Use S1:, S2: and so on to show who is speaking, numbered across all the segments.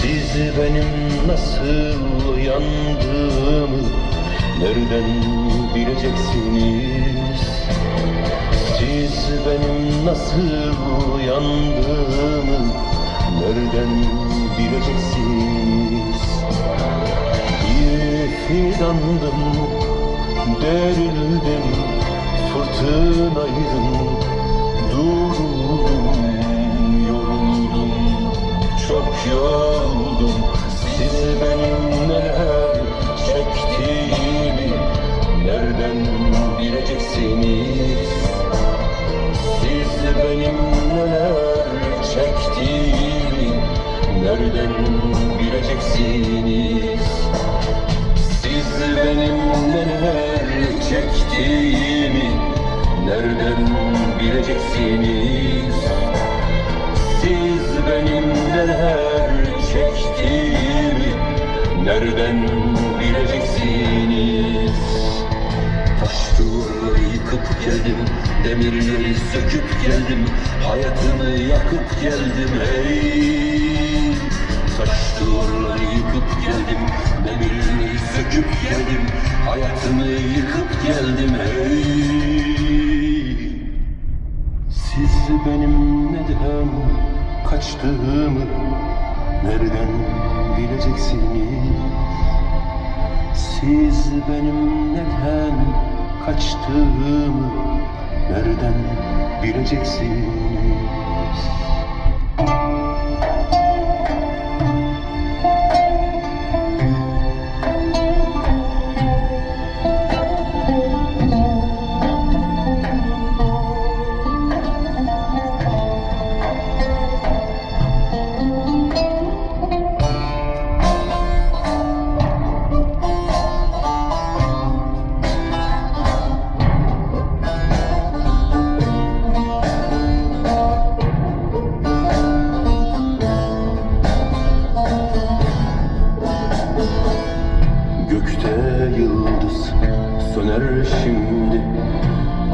S1: Siz benim nasıl yandığımı Nereden bileceksiniz? Siz benim nasıl yandığımı Nereden bileceksiniz? Bir fidandım Derildim Fırtınaydım Duruldum çektiğimi Nereden bileceksiniz? Siz benim neler çektiğimi Nereden bileceksiniz? Taş duvarları yıkıp geldim Demirleri söküp geldim Hayatımı yakıp geldim hey Taş duvarları yıkıp geldim Demirleri söküp geldim Hayatımı yıkıp geldim hey Siz benim neden kaçtığımı Nereden bileceksiniz siz benim neden kaçtığımı nereden bileceksiniz?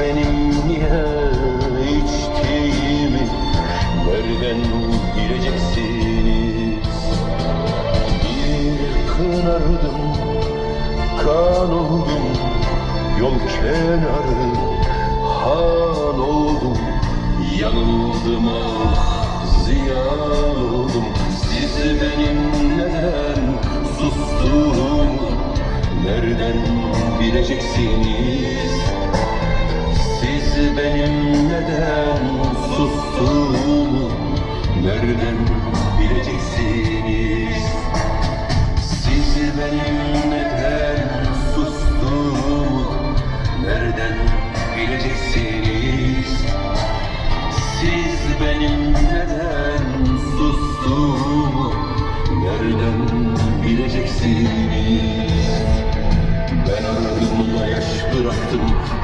S1: benim niye içtiğimi nereden bileceksiniz? Bir kınardım, kan oldum, yol kenarı han oldum, yanıldım ah ziyan oldum Siz benim neden sustuğumu nereden bileceksiniz? Benim neden sustuğumu nereden bileceksiniz? Siz benim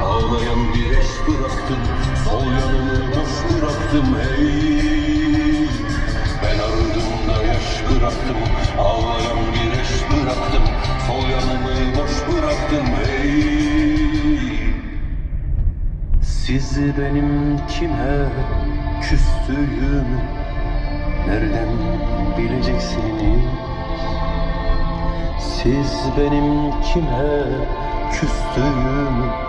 S1: ağlayan bir eş bıraktım, sol yanımı boş bıraktım hey. Ben ardımda yaş bıraktım, ağlayan bir eş bıraktım, sol yanımı boş bıraktım hey. Siz benim kime küstüğümü nereden bileceksiniz? Siz benim kime küstüğümü